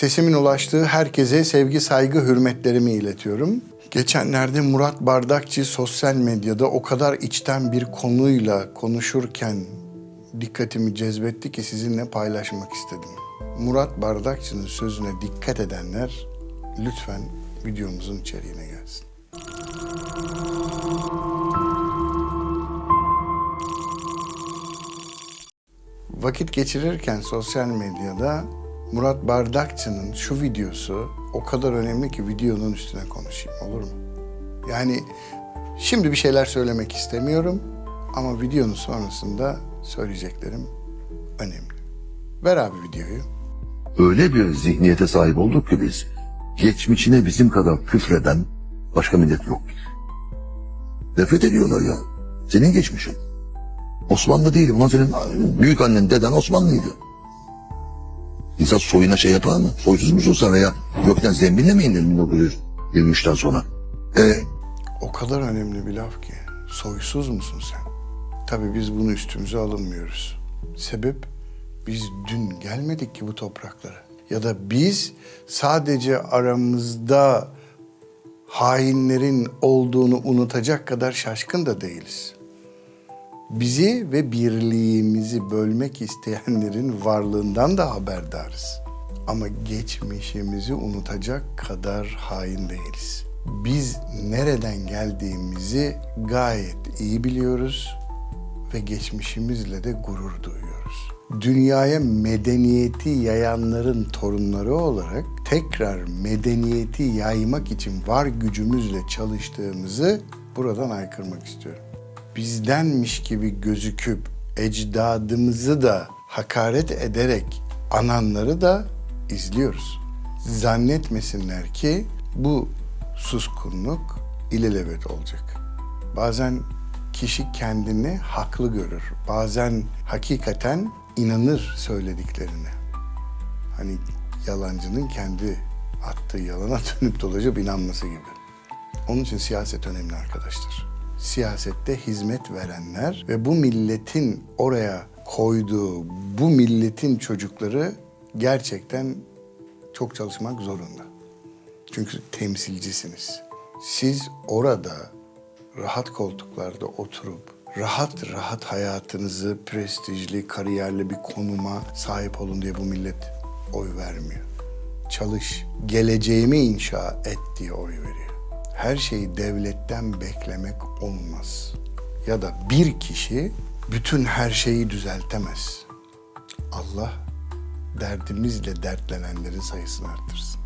Sesimin ulaştığı herkese sevgi, saygı, hürmetlerimi iletiyorum. Geçenlerde Murat Bardakçı sosyal medyada o kadar içten bir konuyla konuşurken dikkatimi cezbetti ki sizinle paylaşmak istedim. Murat Bardakçı'nın sözüne dikkat edenler lütfen videomuzun içeriğine gelsin. Vakit geçirirken sosyal medyada Murat Bardakçı'nın şu videosu o kadar önemli ki videonun üstüne konuşayım olur mu? Yani şimdi bir şeyler söylemek istemiyorum ama videonun sonrasında söyleyeceklerim önemli. Ver abi videoyu. Öyle bir zihniyete sahip olduk ki biz, geçmişine bizim kadar küfreden başka millet yok. Nefret ediyorlar ya. Senin geçmişin. Osmanlı değil. Ulan senin büyük annen, deden Osmanlıydı. İnsan soyuna şey yapar mı? Soysuz musun sen veya gökten zembille mi indin 1923'ten sonra? E, O kadar önemli bir laf ki. Soysuz musun sen? Tabii biz bunu üstümüze alınmıyoruz. Sebep biz dün gelmedik ki bu topraklara. Ya da biz sadece aramızda hainlerin olduğunu unutacak kadar şaşkın da değiliz. Bizi ve birliğimizi bölmek isteyenlerin varlığından da haberdarız. Ama geçmişimizi unutacak kadar hain değiliz. Biz nereden geldiğimizi gayet iyi biliyoruz ve geçmişimizle de gurur duyuyoruz. Dünyaya medeniyeti yayanların torunları olarak tekrar medeniyeti yaymak için var gücümüzle çalıştığımızı buradan aykırmak istiyorum bizdenmiş gibi gözüküp ecdadımızı da hakaret ederek ananları da izliyoruz. Zannetmesinler ki bu suskunluk ilelebet olacak. Bazen kişi kendini haklı görür. Bazen hakikaten inanır söylediklerine. Hani yalancının kendi attığı yalana dönüp dolaşıp inanması gibi. Onun için siyaset önemli arkadaşlar. Siyasette hizmet verenler ve bu milletin oraya koyduğu bu milletin çocukları gerçekten çok çalışmak zorunda. Çünkü temsilcisiniz. Siz orada rahat koltuklarda oturup rahat rahat hayatınızı prestijli, kariyerli bir konuma sahip olun diye bu millet oy vermiyor. Çalış, geleceğimi inşa et diye oy veriyor. Her şeyi devletten beklemek olmaz. Ya da bir kişi bütün her şeyi düzeltemez. Allah derdimizle dertlenenlerin sayısını arttırsın.